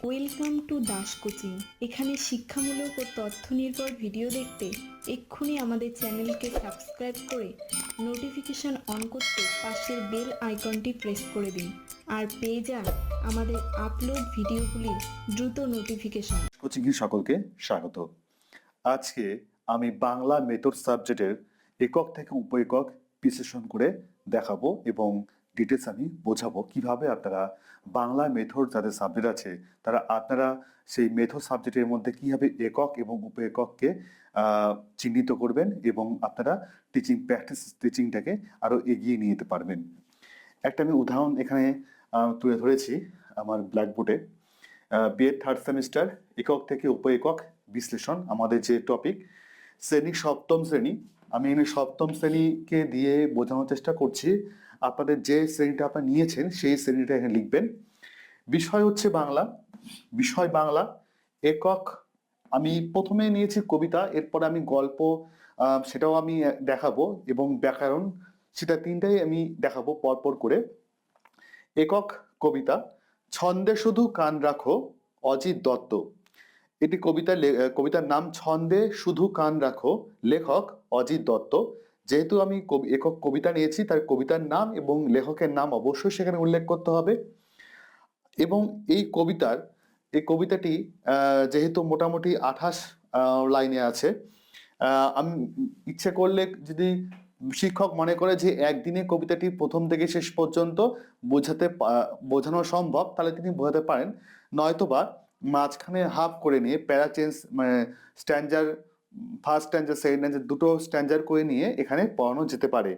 Welcome to Das coaching এখানে শিক্ষামূলক ও তথ্য নির্ভর ভিডিও দেখতে এক্ষুনি আমাদের চ্যানেলকে সাবস্ক্রাইব করে নোটিফিকেশন অন করতে পাশের বেল আইকনটি প্রেস করে দিন। আর পেয়ে যান আমাদের আপলোড ভিডিওগুলির দ্রুত নোটিফিকেশন। কোচিংয়ে সকলকে স্বাগত। আজকে আমি বাংলা মেথড সাবজেক্টের একক থেকে উপ একক বিশ্লেষণ করে দেখাবো এবং ডিটেলস আমি বোঝাবো কীভাবে আপনারা বাংলা মেথড যাদের সাবজেক্ট আছে, তারা আপনারা সেই মেথড সাবজেক্টের মধ্যে কীভাবে একক এবং উপ একককে চিহ্নিত করবেন এবং আপনারা টিচিং প্র্যাকটিস টিচিংটাকে আরও এগিয়ে নিয়ে যেতে পারবেন। একটা আমি উদাহরণ এখানে তুলে ধরেছি আমার ব্ল্যাকবোর্ডে বিএড থার্ড সেমিস্টার একক থেকে উপ একক বিশ্লেষণ আমাদের যে টপিক শ্রেণি সপ্তম শ্রেণি। আমি এখানে সপ্তম শ্রেণীকে দিয়ে বোঝানোর চেষ্টা করছি। আপনাদের যে শ্রেণীটা আপনারা নিয়েছেন, সেই শ্রেণীটা এখানে লিখবেন। বিষয় হচ্ছে বাংলা। বিষয় বাংলা, একক, আমি প্রথমে নিয়েছি কবিতা, এরপর আমি গল্প সেটাও আমি দেখাবো এবং ব্যাকরণ, সেটা তিনটাই আমি দেখাবো পরপর করে। একক কবিতা, ছন্দে শুধু কান রাখো, অজিত দত্ত। এটি কবিতা কবিতার নাম, ছন্দে শুধু কান রাখো, লেখক অজিত দত্ত। যেহেতু আমি একক কবিতা নিয়েছি, তার কবিতার নাম এবং লেখকের নাম অবশ্যই সেখানে উল্লেখ করতে হবে। এবং এই কবিতার, এই কবিতাটি যেহেতু মোটামুটি আঠাশ লাইনে আছে আমি ইচ্ছে করলে যদি শিক্ষক মনে করে যে একদিনে কবিতাটি প্রথম থেকে শেষ পর্যন্ত বোঝাতে বোঝানো সম্ভব, তাহলে তিনি বোঝাতে পারেন। নয়তোবা মাঝখানে হাফ করে নিয়ে প্যারা চেঞ্জ মানে স্ট্যান্ডার ফার্স্ট স্ট্যান্ডার সেকেন্ড স্ট্যান্ডার দুটো স্ট্যান্ডার করে নিয়ে এখানে পড়ানো যেতে পারে।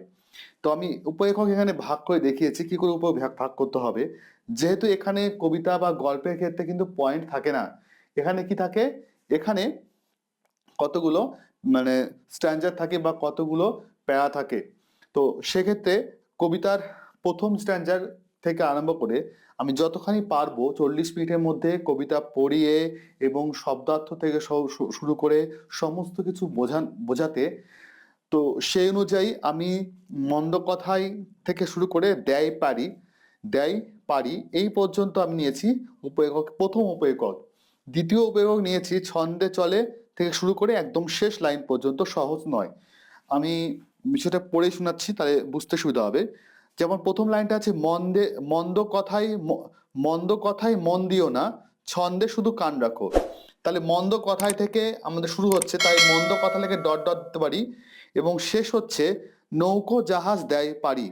তো আমি উপলেখক এখানে ভাগ করে দেখিয়েছি, কি করে উপ ভাগ ভাগ করতে হবে। যেহেতু এখানে কবিতা বা গল্পের ক্ষেত্রে কিন্তু পয়েন্ট থাকে না, এখানে কি থাকে? এখানে কতগুলো মানে স্ট্যান্ডার থাকে বা কতগুলো প্যারা থাকে। তো সেক্ষেত্রে কবিতার প্রথম স্ট্যান্ডার থেকে আরম্ভ করে আমি যতখানি পারব চল্লিশ মিনিটের মধ্যে কবিতা পড়িয়ে এবং শব্দার্থ থেকে শুরু করে সমস্ত কিছু বোঝান বোঝাতে, তো সেই অনুযায়ী আমি মন্দ কথাই থেকে শুরু করে দেয় পারি দেয় পারি, এই পর্যন্ত আমি নিয়েছি উপএকক প্রথম উপএকক দ্বিতীয় উপএকক নিয়েছি, ছন্দে চলে থেকে শুরু করে একদম শেষ লাইন পর্যন্ত সহজ নয়। আমি বিষয়টা পড়ে শোনাচ্ছি, তাহলে বুঝতে সুবিধা হবে। যেমন প্রথম লাইনটা আছে, মন্দে, মন্দ কথাই মন্দ কথাই মন দিও না, ছন্দে শুধু কান রাখো। তাহলে মন্দ কথায় থেকে আমাদের শুরু হচ্ছে, তাই মন্দ কথা লেগে ডট ডট দিতে পারি। এবং শেষ হচ্ছে, নৌকো জাহাজ দেয় পারি।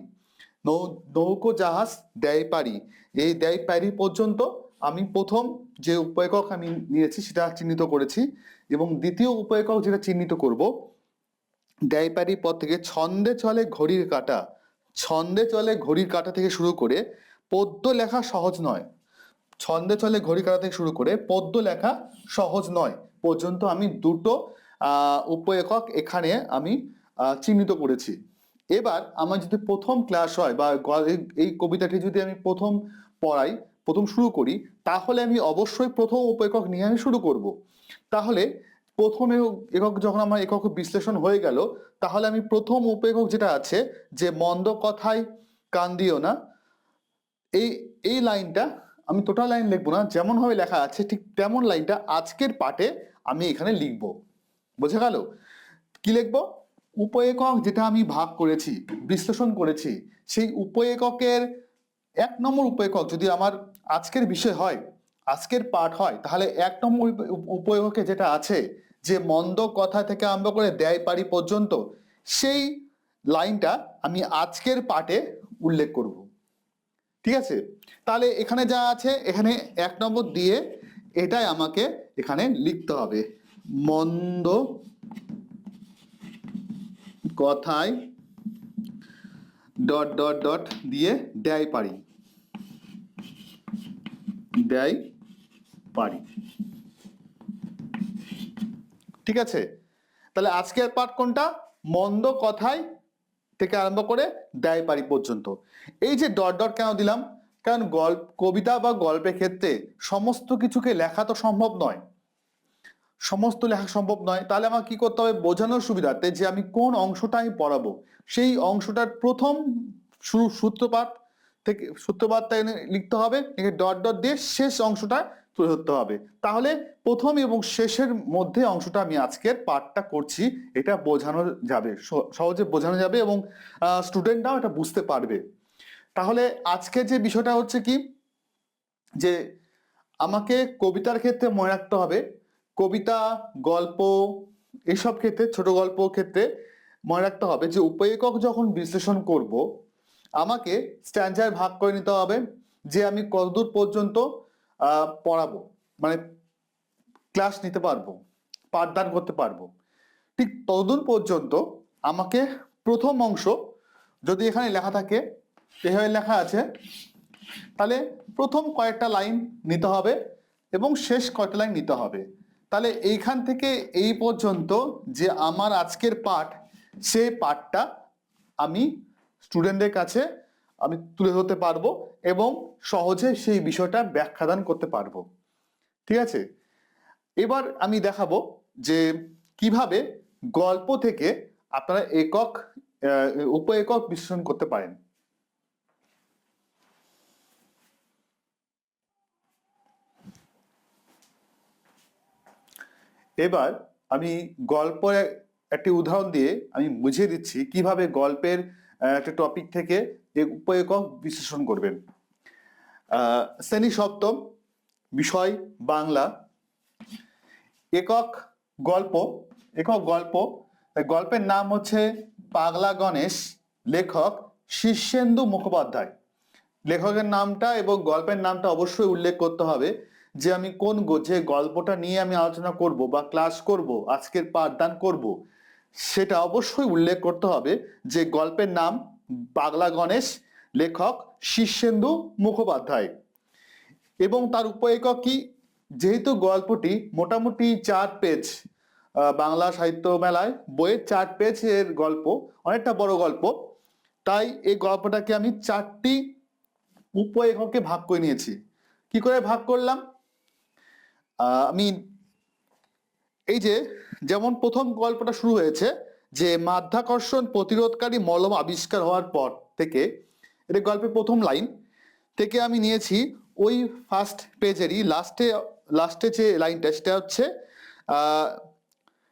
নৌ, নৌকো জাহাজ দেয় পারি। এই দেয় পারি পর্যন্ত আমি প্রথম যে উপেকক আমি নিয়েছি সেটা চিহ্নিত করেছি। এবং দ্বিতীয় উপেকক যেটা চিহ্নিত করব, দেয় পারি পর থেকে, ছন্দে চলে ঘড়ির কাটা। ছন্দে চলে ঘড়ির কাটা থেকে শুরু করে পদ্য লেখা সহজ নয়। ছন্দে চলে ঘড়ি কাটা থেকে শুরু করে পদ্য লেখা সহজ নয় পর্যন্ত আমি দুটো উপএকক এখানে আমি চিহ্নিত করেছি। এবার আমার যদি প্রথম ক্লাস হয় বা এই কবিতাটি যদি আমি প্রথম পড়াই, প্রথম শুরু করি, তাহলে আমি অবশ্যই প্রথম উপএকক নিয়ে আমি শুরু করব। তাহলে প্রথম একক- একক যখন আমার একক বিশ্লেষণ হয়ে গেল, তাহলে আমি প্রথম উপএকক যেটা আছে, যে মন্দ কথায় কান দিও না, এই এই লাইনটা আমি টোটাল লাইন লিখব না যেমন ভাবে লেখা আছে, ঠিক তেমন লাইনটা আজকের পাঠে আমি এখানে লিখব। বোঝা গেল? কি লিখব? উপএকক যেটা আমি ভাগ করেছি, বিশ্লেষণ করেছি, সেই উপএককের এক নম্বর উপএকক যদি আমার আজকের বিষয় হয়, আজকের পাঠ হয়, তাহলে এক নম্বর উপ- উপ- উপএককে যেটা আছে যে মন্দ কথা থেকে আরম্ভ করে দেয় পারি পর্যন্ত, সেই লাইনটা আমি আজকের পাঠে উল্লেখ করব। ঠিক আছে? তাহলে এখানে যা আছে, এখানে এক নম্বর দিয়ে এটাই আমাকে এখানে লিখতে হবে। মন্দ কথায় ডট ডট ডট দিয়ে দেয় পারি দেয় পারি ঠিক আছে? তাহলে আজকের পাঠ কোনটা? মন্দ কথায় থেকে আরম্ভ করে দেয় পারি পর্যন্ত। এই যে ডট ডট কেন দিলাম? কারণ গল্প, কবিতা বা গল্পের ক্ষেত্রে সমস্ত কিছুকে লেখা তো সম্ভব নয়। সমস্ত লেখা সম্ভব নয়। তাহলে আমার কি করতে হবে? বোঝানোর সুবিধার্থে যে আমি কোন অংশটা আমি পড়াবো? সেই অংশটার প্রথম সূত্রপাত থেকে সূত্রপাতটা এনে লিখতে হবে ডট ডট দিয়ে শেষ অংশটা তুলে ধরতে হবে। তাহলে প্রথম এবং শেষের মধ্যে অংশটা আমি আজকের পাঠটা করছি, এটা বোঝানো যাবে সহজে বোঝানো যাবে এবং স্টুডেন্টরাও এটা বুঝতে পারবে। তাহলে আজকে যে বিষয়টা হচ্ছে কি, যে আমাকে কবিতার ক্ষেত্রে মনে রাখতে হবে, কবিতা, গল্প এইসব ক্ষেত্রে, ছোট গল্প ক্ষেত্রে মনে রাখতে হবে যে উপেয়কক যখন বিশ্লেষণ করব আমাকে স্ট্যান্ডার্ড ভাগ করে নিতে হবে যে আমি কতদূর পর্যন্ত পড়াবো মানে ক্লাস নিতে পারব, পাঠদান করতে পারব। ঠিক ততদূর পর্যন্ত আমাকে প্রথম অংশ যদি এখানে লেখা থাকে, এভাবে লেখা আছে, তাহলে প্রথম কয়েকটা লাইন নিতে হবে এবং শেষ কয়েকটা লাইন নিতে হবে। তাহলে এইখান থেকে এই পর্যন্ত যে আমার আজকের পাঠ, সেই পাঠটা আমি স্টুডেন্টদের কাছে আমি তুলে ধরতে পারব এবং সহজে সেই বিষয়টা ব্যাখ্যাদান করতে পারব। ঠিক আছে? এবার আমি দেখাবো যে কীভাবে গল্প থেকে আপনারা একক উপ একক বিশ্লেষণ করতে পারেন। এবার আমি গল্পের একটি উদাহরণ দিয়ে আমি বুঝিয়ে দিচ্ছি কীভাবে গল্পের একটা টপিক থেকে এ উপ একক বিশ্লেষণ করবেন। শ্রেণি সপ্তম বিষয় বাংলা। একক গল্প একক গল্প গল্পের নাম হচ্ছে পাগলা গণেশ, লেখক শীর্ষেন্দু মুখোপাধ্যায়। লেখকের নামটা এবং গল্পের নামটা অবশ্যই উল্লেখ করতে হবে যে আমি কোন যে গল্পটা নিয়ে আমি আলোচনা করব বা ক্লাস করব, আজকের পাঠদান করব সেটা অবশ্যই উল্লেখ করতে হবে যে গল্পের নাম পাগলা গণেশ, লেখক শীর্ষেন্দু মুখোপাধ্যায়। এবং তার উপএকক কি? যেহেতু গল্পটি মোটামুটি চার পেজ বাংলা সাহিত্য মেলায় বইয়ের চার পেজের গল্প, অনেকটা বড় গল্প, তাই এই গল্পটাকে আমি চারটি উপ ভাগ করে নিয়েছি। কি করে ভাগ করলাম? আমি এই যে যেমন প্রথম গল্পটা শুরু হয়েছে যে মাধ্যাকর্ষণ প্রতিরোধকারী মলম আবিষ্কার হওয়ার পর থেকে, এটা গল্পের প্রথম লাইন, থেকে আমি নিয়েছি ওই ফার্স্ট পেজেরই লাস্টে লাস্টে যে লাইনটা সেটা হচ্ছে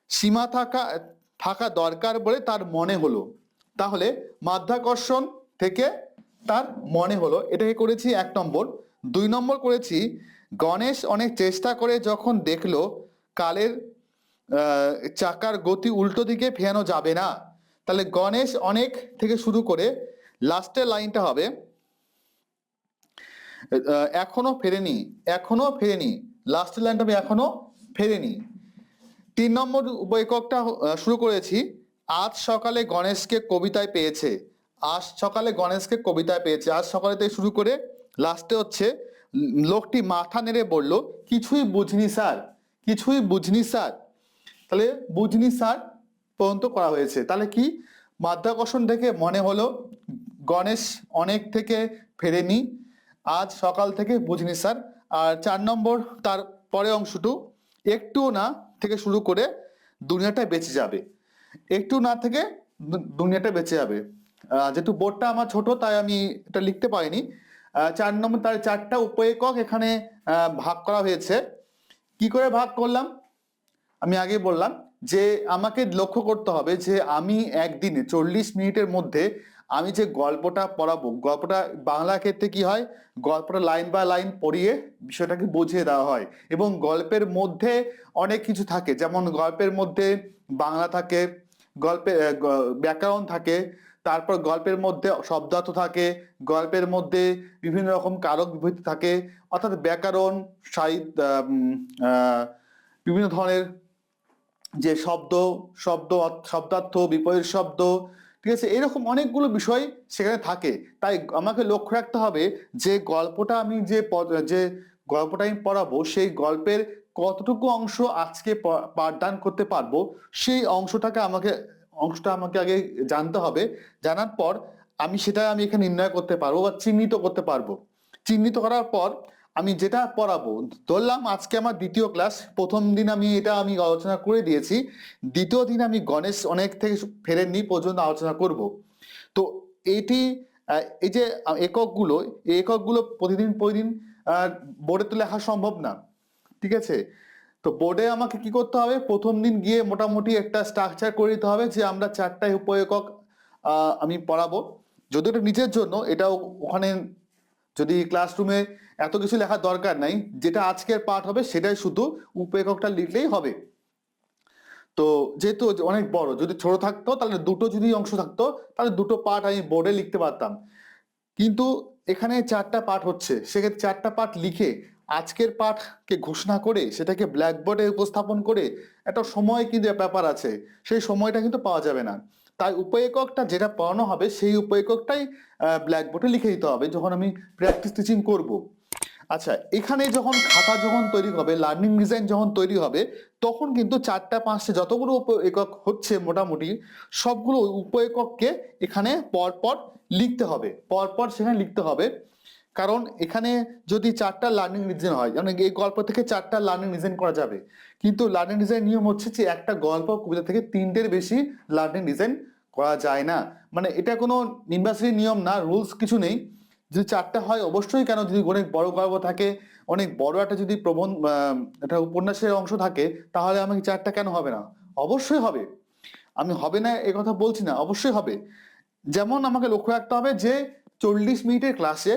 সীমা থাকা থাকা দরকার বলে তার মনে হলো। তাহলে মাধ্যাকর্ষণ থেকে তার মনে হলো। এটাকে করেছি এক নম্বর। দুই নম্বর করেছি, গণেশ অনেক চেষ্টা করে যখন দেখল কালের চাকার গতি উল্টো দিকে ফেরানো যাবে না। তাহলে গণেশ অনেক থেকে শুরু করে লাস্টের লাইনটা হবে। এখনও ফেরেনি এখনও ফেরেনি। লাস্টের লাইনটা আমি এখনও ফেরেনি। তিন নম্বর বৈককটা শুরু করেছি। আজ সকালে গণেশকে কবিতায় পেয়েছে। আজ সকালে গণেশকে কবিতায় পেয়েছে। আজ সকালে থেকে শুরু করে লাস্টে হচ্ছে, লোকটি মাথা নেড়ে বলল, কিছুই বুঝনি স্যার, কিছুই বুঝনি স্যার। তাহলে বুঝনি স্যার পর্যন্ত করা হয়েছে। তাহলে কি? মাধ্যাকর্ষণ থেকে মনে হলো, গণেশ অনেক থেকে ফেরেনি। আজ সকাল থেকে বুঝনি স্যার। আর চার নম্বর তার পরে অংশটু একটু না থেকে শুরু করে দুনিয়াটা বেঁচে যাবে। একটু না থেকে দুনিয়াটা বেঁচে যাবে। যেহেতু বোর্ডটা আমার ছোট, তাই আমি এটা লিখতে পারিনি। চার নম্বর তার চারটা উপএকক এখানে ভাগ করা হয়েছে। কি করে ভাগ করলাম? আমি আগে বললাম যে আমাকে লক্ষ্য করতে হবে যে আমি একদিনে চল্লিশ মিনিটের মধ্যে আমি যে গল্পটা পড়াবো, গল্পটা বাংলা ক্ষেত্রে কি হয়? গল্পটা লাইন বাই লাইন পড়িয়ে বিষয়টাকে বুঝিয়ে দেওয়া হয় এবং গল্পের মধ্যে অনেক কিছু থাকে। যেমন গল্পের মধ্যে বাংলা থাকে, গল্পে ব্যাকরণ থাকে, তারপর গল্পের মধ্যে শব্দার্থ থাকে, গল্পের মধ্যে বিভিন্ন রকম কারক বিভূতি থাকে, অর্থাৎ ব্যাকরণ, সাহিত্য বিভিন্ন ধরনের যে শব্দ শব্দ শব্দার্থ, বিপরীত শব্দ, ঠিক আছে? এরকম অনেকগুলো বিষয় সেখানে থাকে। তাই আমাকে লক্ষ্য রাখতে হবে যে গল্পটা আমি যে যে গল্পটা আমি পড়াবো, সেই গল্পের কতটুকু অংশ আজকে পাঠদান করতে পারব, সেই অংশটাকে আমাকে, অংশটা আমাকে আগে জানতে হবে। জানার পর আমি সেটা আমি এখানে নির্ণয় করতে পারব বা চিহ্নিত করতে পারব। চিহ্নিত করার পর আমি যেটা পড়াবো, ধরলাম আজকে আমার দ্বিতীয় ক্লাস প্রথম দিন আমি এটা আমি আলোচনা করে দিয়েছি, দ্বিতীয় দিন আমি গণেশ অনেক থেকে ফেরেননি, পর্যন্ত আলোচনা করব। তো এটি এই যে এককগুলো, এই এককগুলো প্রতিদিন প্রতিদিন বোর্ডে তো লেখা সম্ভব না, ঠিক আছে? তো বোর্ডে আমাকে কি করতে হবে? প্রথম দিন গিয়ে মোটামুটি একটা স্ট্রাকচার করে দিতে হবে যে আমরা চারটায় উপ একক আমি পড়াবো। যদি এটা নিজের জন্য এটা ওখানে যদি ক্লাসরুমে এত কিছু লেখার দরকার নাই। যেটা আজকের পাঠ হবে সেটাই শুধু উপএককটা লিখলেই হবে। তো যেহেতু অনেক বড়, যদি ছোট থাকতো তাহলে দুটো যদি অংশ থাকতো, তাহলে দুটো পাঠ আমি বোর্ডে লিখতে পারতাম। কিন্তু এখানে চারটা পাঠ হচ্ছে। সেক্ষেত্রে চারটা পাঠ লিখে আজকের পাঠকে ঘোষণা করে, সেটাকে ব্ল্যাকবোর্ডে উপস্থাপন করে একটা সময় কিন্তু ব্যাপার আছে। সেই সময়টা কিন্তু পাওয়া যাবে না। তাই উপএককটা যেটা পড়ানো হবে, সেই উপএককটাই ব্ল্যাকবোর্ডে লিখে দিতে হবে, যখন আমি প্র্যাকটিস টিচিং করব। আচ্ছা এখানে যখন খাতা যখন তৈরি হবে লার্নিং ডিজাইন যখন তৈরি হবে, তখন কিন্তু চারটা, পাঁচটা যতগুলো উপ, একক হচ্ছে মোটামুটি, সবগুলো উপ একককে এখানে পরপর লিখতে হবে। পরপর সেখানে লিখতে হবে। কারণ এখানে যদি চারটা লার্নিং ডিজাইন হয়, যেমন এই গল্প থেকে চারটা লার্নিং ডিজাইন করা যাবে, কিন্তু লার্নিং ডিজাইন নিয়ম হচ্ছে যে একটা গল্প কবিতা থেকে তিনটের বেশি লার্নিং ডিজাইন করা যায় না। মানে এটা কোনো নির্বাচনী নিয়ম না রুলস কিছু নেই। যদি চারটা হয়, অবশ্যই কেন যদি অনেক বড় গল্প থাকে, অনেক বড় একটা যদি প্রবন্ধ একটা উপন্যাসের অংশ থাকে, তাহলে আমাকে চারটা কেন হবে না? অবশ্যই হবে। আমি হবে না এ কথা বলছি না, অবশ্যই হবে। যেমন আমাকে লক্ষ্য রাখতে হবে যে, চল্লিশ মিনিটের ক্লাসে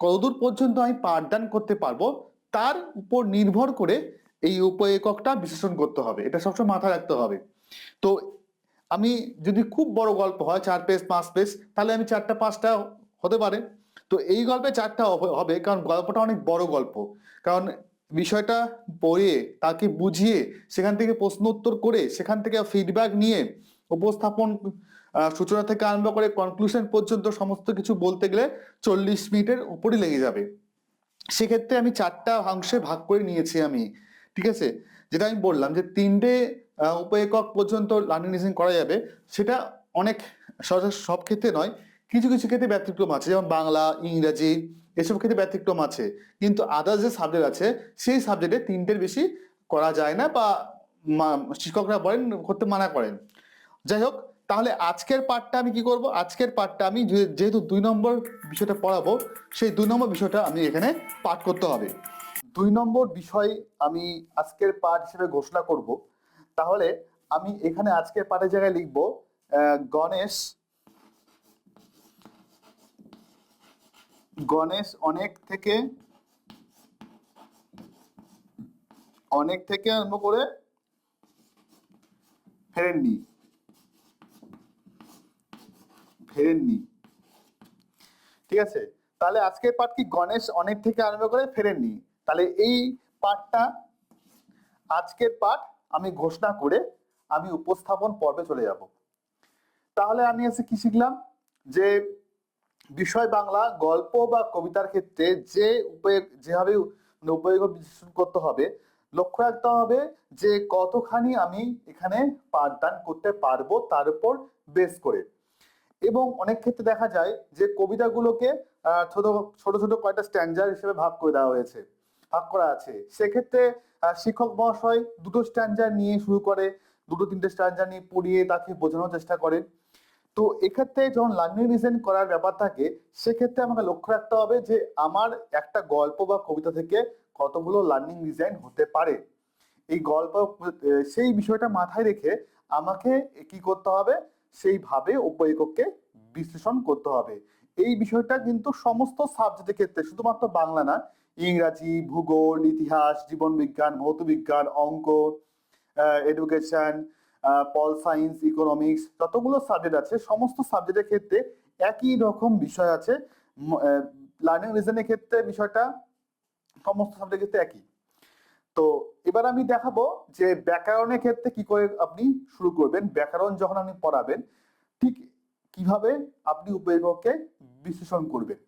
কতদূর পর্যন্ত আমি পাঠদান করতে পারব, তার উপর নির্ভর করে এই উপ এককটা বিশ্লেষণ করতে হবে। এটা সবসময় মাথায় রাখতে হবে। তো আমি যদি খুব বড় গল্প হয়, চার পেজ পাঁচ পেজ তাহলে আমি চারটা, পাঁচটা হতে পারে। তো এই গল্পে চারটা হবে- কারণ গল্পটা অনেক বড় গল্প। কারণ বিষয়টা পড়িয়ে তাকে বুঝিয়ে, সেখান থেকে প্রশ্ন উত্তর করে, সেখান থেকে ফিডব্যাক নিয়ে, উপস্থাপন সূচনা থেকে আরম্ভ করে কনক্লুশন পর্যন্ত সমস্ত কিছু বলতে গেলে চল্লিশ মিনিটের উপরই লেগে যাবে। সেক্ষেত্রে আমি চারটা অংশে ভাগ করে নিয়েছি আমি, ঠিক আছে? যেটা আমি বললাম যে তিনটে উপ একক পর্যন্ত লার্নিং করা যাবে, সেটা অনেক সব ক্ষেত্রে নয়। কিছু কিছু ক্ষেত্রে ব্যতিক্রম আছে, যেমন বাংলা, ইংরাজি, এসব ক্ষেত্রে ব্যতিক্রম আছে। কিন্তু আদার্স যে সাবজেক্ট আছে, সেই সাবজেক্টে তিনটের বেশি করা যায় না বা শিক্ষকরা বলেন, করতে মানা করেন। যাই হোক, তাহলে আজকের পার্টটা আমি কি করব? আজকের পার্টটা আমি যেহেতু দুই নম্বর বিষয়টা পড়াবো, সেই দুই নম্বর বিষয়টা আমি এখানে পাঠ করতে হবে। দুই নম্বর বিষয় আমি আজকের পাঠ হিসেবে ঘোষণা করব। তাহলে আমি এখানে আজকের পাঠের জায়গায় লিখব গণেশ গণেশ অনেক থেকে অনেক থেকে আরম্ভ করে ফেরেননি। ফেরেননি। ঠিক আছে? তাহলে আজকের পাঠ কি গণেশ অনেক থেকে আরম্ভ করে ফেরেননি? তাহলে এই পাঠটা আজকের পাঠ আমি ঘোষণা করে আমি উপস্থাপন পর্বে চলে যাব। তাহলে আমি আজকে কি শিখলাম? যে বিষয় বাংলা, গল্প বা কবিতার ক্ষেত্রে যে উপয়োগ, যেভাবে উপয়োগ বিশ্লেষণ করতে হবে, লক্ষ্য রাখতে হবে যে কতখানি আমি এখানে পাঠদান করতে পারব তার উপর বেস করে। এবং অনেক ক্ষেত্রে দেখা যায় যে কবিতাগুলোকে ছোট ছোট ছোট কয়েকটা স্ট্যান্ডার হিসেবে ভাগ করে দেওয়া হয়েছে, ভাগ করা আছে। সেক্ষেত্রে শিক্ষক মহাশয় দুটো স্ট্যান্ডার নিয়ে শুরু করে, দুটো, তিনটে স্ট্যান্ডার নিয়ে পড়িয়ে তাকে বোঝানোর চেষ্টা করে। তো এক্ষেত্রে যখন লার্নিং ডিজাইন করার ব্যাপার থাকে, সেক্ষেত্রে আমাকে লক্ষ্য রাখতে হবে যে আমার একটা গল্প বা কবিতা থেকে কতগুলো লার্নিং ডিজাইন হতে পারে। এই গল্প সেই বিষয়টা মাথায় রেখে আমাকে কি করতে হবে? সেইভাবে উপএককে বিশ্লেষণ করতে হবে। এই বিষয়টা কিন্তু সমস্ত সাবজেক্টের ক্ষেত্রে, শুধুমাত্র বাংলা না, ইংরাজি, ভূগোল, ইতিহাস, জীবন বিজ্ঞান, ভৌত বিজ্ঞান, অঙ্ক এডুকেশন পল সায়েন্স ইকোনমিক্স, যতগুলো সাবজেক্ট আছে, সমস্ত সাবজেক্টের ক্ষেত্রে একই রকম বিষয় আছে। লার্নিং রিজনের ক্ষেত্রে বিষয়টা সমস্ত সাবজেক্টের ক্ষেত্রে একই। তো এবার আমি দেখাবো যে ব্যাকরণের ক্ষেত্রে কি করে আপনি শুরু করবেন। ব্যাকরণ যখন আপনি পড়াবেন, ঠিক কীভাবে আপনি উপয়োগকে বিশ্লেষণ করবেন।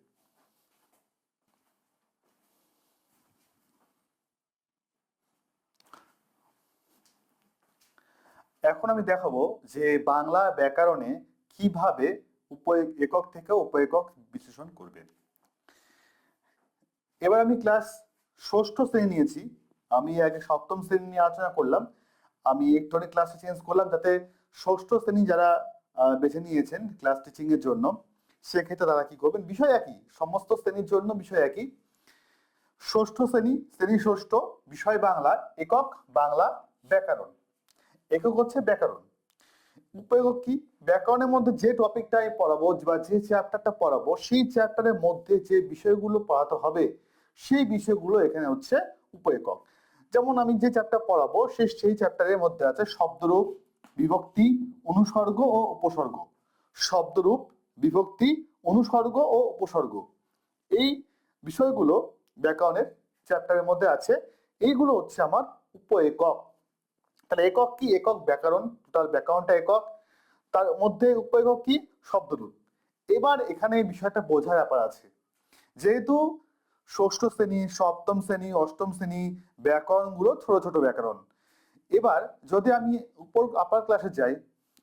এখন আমি দেখাবো যে বাংলা ব্যাকরণে কীভাবে উপয়োগ একক থেকে উপএকক বিশ্লেষণ করবেন এবার আমি ক্লাস ষষ্ঠ শ্রেণি নিয়েছি। আমি আগে সপ্তম শ্রেণি নিয়ে আলোচনা করলাম। আমি একটু ক্লাসে চেঞ্জ করলাম যাতে ষষ্ঠ শ্রেণি যারা বেছে নিয়েছেন ক্লাস টিচিং এর জন্য, সেক্ষেত্রে তারা কি করবেন? বিষয় একই, সমস্ত শ্রেণির জন্য বিষয় একই। ষষ্ঠ শ্রেণি শ্রেণি ষষ্ঠ, বিষয় বাংলা, একক বাংলা ব্যাকরণ। একক হচ্ছে ব্যাকরণ। উপেকক কি? ব্যাকরণের মধ্যে যে টপিকটা আমি পড়াবো বা যে চ্যাপ্টারটা পড়াবো, সেই চ্যাপ্টারের মধ্যে যে বিষয়গুলো পড়াতে হবে, সেই বিষয়গুলো এখানে হচ্ছে উপেকক যেমন আমি যে চ্যাপ্টার পড়াবো, সে সেই চ্যাপ্টারের মধ্যে আছে শব্দরূপ, বিভক্তি, অনুসর্গ ও উপসর্গ। শব্দরূপ, বিভক্তি, অনুসর্গ ও উপসর্গ। এই বিষয়গুলো ব্যাকরণের চ্যাপ্টারের মধ্যে আছে। এইগুলো হচ্ছে আমার উপ একক তাহলে একক কি? একক ব্যাকরণ টোটাল ব্যাকরণটা একক। তার মধ্যে উপ একক কি? শব্দরূপ। এবার এখানে বিষয়টা বোঝার ব্যাপার আছে। যেহেতু ষষ্ঠ শ্রেণি, সপ্তম শ্রেণি, অষ্টম শ্রেণি ব্যাকরণগুলো ছোট ছোট ব্যাকরণ। এবার যদি আমি উপর আপার ক্লাসে যাই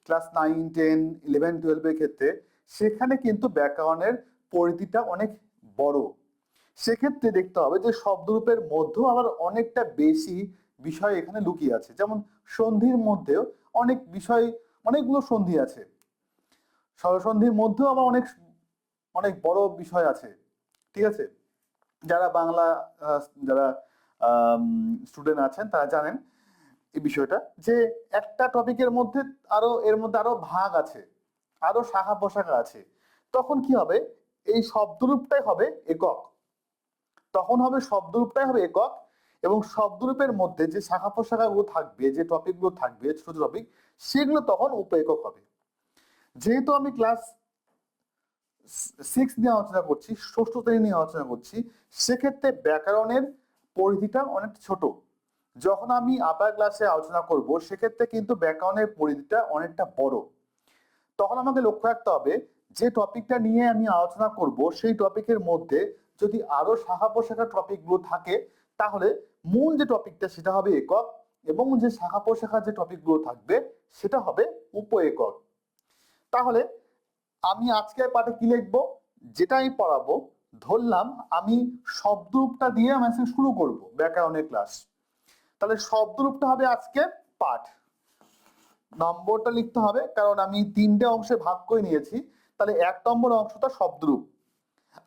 ক্লাস নাইন টেন ইলেভেন টুয়েলভের ক্ষেত্রে, সেখানে কিন্তু ব্যাকরণের পরিধিটা অনেক বড়। সেক্ষেত্রে দেখতে হবে যে শব্দরূপের মধ্যেও আবার অনেকটা বেশি বিষয় এখানে লুকিয়ে আছে। যেমন সন্ধির মধ্যেও অনেক বিষয়, অনেকগুলো সন্ধি আছে। স্বরসন্ধির মধ্যেও আবার অনেক অনেক বড় বিষয় আছে। ঠিক আছে? যারা বাংলা যারা স্টুডেন্ট আছেন, তারা জানেন এই বিষয়টা যে একটা টপিকের মধ্যে আরও, এর মধ্যে আরও ভাগ আছে, আরও শাখা পোশাখা আছে। তখন কি হবে? এই শব্দরূপটাই হবে একক। তখন হবে শব্দরূপটাই হবে একক। এবং শব্দরূপের মধ্যে যে শাখা প্রশাখাগুলো থাকবে, যে টপিকগুলো থাকবে, ছোট টপিক, সেগুলো তখন উপ হবে। যেহেতু আমি ক্লাস সিক্স নিয়ে আলোচনা করছি, ষষ্ঠ শ্রেণি নিয়ে আলোচনা করছি, সেক্ষেত্রে ব্যাকরণের পরিধিটা অনেক ছোট। যখন আমি আপার ক্লাসে আলোচনা করব, সেক্ষেত্রে কিন্তু ব্যাকরণের পরিধিটা অনেকটা বড়। তখন আমাকে লক্ষ্য রাখতে হবে যে টপিকটা নিয়ে আমি আলোচনা করব, সেই টপিকের মধ্যে যদি আরও শাখা প্রশাখা টপিকগুলো থাকে, তাহলে মূল যে টপিকটা সেটা হবে একক এবং যে শাখা প্রশাখা যে টপিকগুলো থাকবে সেটা হবে উপ একক তাহলে আমি আজকের পাঠে কি লিখব? যেটা আমি পড়াবো, ধরলাম আমি শব্দরূপটা দিয়ে আমি শুরু করব ব্যাকরণের ক্লাস তাহলে শব্দরূপটা হবে আজকে পাঠ। নম্বরটা লিখতে হবে, কারণ আমি তিনটে অংশে ভাগ করে নিয়েছি। তাহলে এক নম্বর অংশটা শব্দরূপ।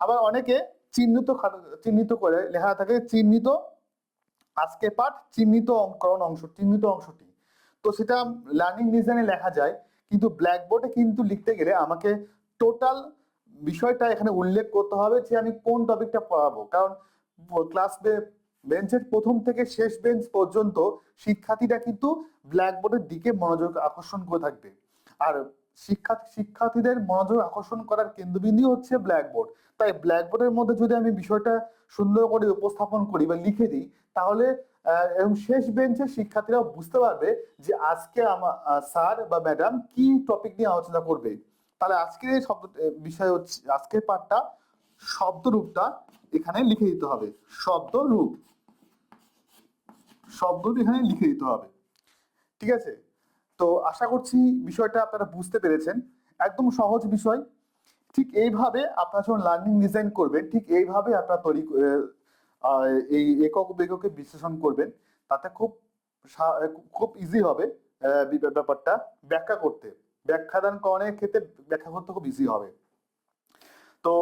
আবার অনেকে চিহ্নিত চিহ্নিত করে লেখা থাকে চিহ্নিত আজকে পাঠ চিহ্নিত অঙ্করণ অংশ, চিহ্নিত অংশটি। তো সেটা লার্নিং ডিজাইনে লেখা যায়, কিন্তু ব্ল্যাকবোর্ডে কিন্তু লিখতে গেলে আমাকে টোটাল বিষয়টা এখানে উল্লেখ করতে হবে যে আমি কোন টপিকটা পড়াবো। কারণ ক্লাস বেঞ্চের প্রথম থেকে শেষ বেঞ্চ পর্যন্ত শিক্ষার্থীরা কিন্তু ব্ল্যাকবোর্ডের দিকে মনোযোগ আকর্ষণ করে থাকবে। আর শিক্ষা শিক্ষার্থীদের মনোযোগ আকর্ষণ করার কেন্দ্রবিন্দু হচ্ছে ব্ল্যাকবোর্ড তাই ব্ল্যাকবোর্ডের মধ্যে যদি আমি বিষয়টা সুন্দর করে উপস্থাপন করি বা লিখে দিই, তাহলে এবং শেষ বেঞ্চের শিক্ষার্থীরা বুঝতে পারবে যে আজকে আমার স্যার বা ম্যাডাম কি টপিক নিয়ে আলোচনা করবে। তাহলে আজকের এই শব্দ বিষয় হচ্ছে, আজকের পাঠটা শব্দরূপটা এখানে লিখে দিতে হবে। শব্দরূপ। শব্দটি এখানে লিখে দিতে হবে। ঠিক আছে? তো আশা করছি বিষয়টা আপনারা বুঝতে পেরেছেন। একদম সহজ বিষয়। ঠিক এইভাবে আপনারা যখন লার্নিং ডিজাইন করবেন, ঠিক এইভাবে আপনারা তৈরি এই একক বেগকে বিশ্লেষণ করবেন। তাতে খুব খুব ইজি হবে ব্যাপারটা ব্যাখ্যা করতে। ব্যাখ্যা দান করণের ক্ষেত্রে ব্যাখ্যা করতে খুব ইজি হবে। তো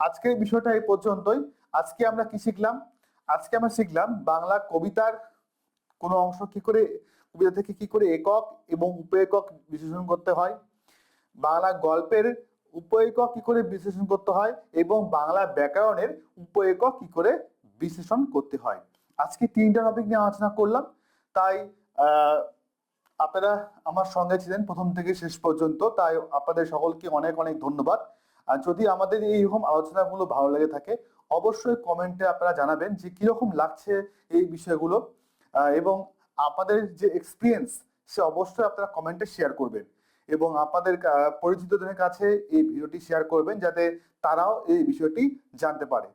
আজকের বিষয়টা এই পর্যন্তই। আজকে আমরা কি শিখলাম? আজকে আমরা শিখলাম বাংলা কবিতার কোনো অংশ কি করে কবিতা থেকে কি করে একক এবং উপ একক বিশ্লেষণ করতে হয়? বাংলা গল্পের উপ একক কি করে বিশ্লেষণ করতে হয় এবং বাংলা ব্যাকরণের উপ একক কি করে বিশ্লেষণ করতে হয়? আজকে তিনটা টপিক নিয়ে আলোচনা করলাম। তাই আপনারা আমার সঙ্গে ছিলেন প্রথম থেকে শেষ পর্যন্ত। তাই আপনাদের সকলকে অনেক অনেক ধন্যবাদ। আর যদি আমাদের এই এইরকম আলোচনাগুলো ভালো লেগে থাকে, অবশ্যই কমেন্টে আপনারা জানাবেন যে কীরকম লাগছে এই বিষয়গুলো। এবং আপনাদের যে এক্সপিরিয়েন্স সে অবশ্যই আপনারা কমেন্টে শেয়ার করবেন। এবং আপনাদের পরিচিতদের কাছে এই ভিডিওটি শেয়ার করবেন, যাতে তারাও এই বিষয়টি জানতে পারে।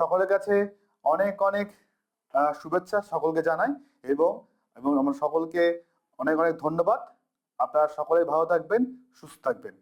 সকলের কাছে অনেক অনেক শুভেচ্ছা সকলকে জানাই, এবং এবং আমরা সকলকে অনেক অনেক ধন্যবাদ। আপনারা সকলে ভালো থাকবেন, সুস্থ থাকবেন।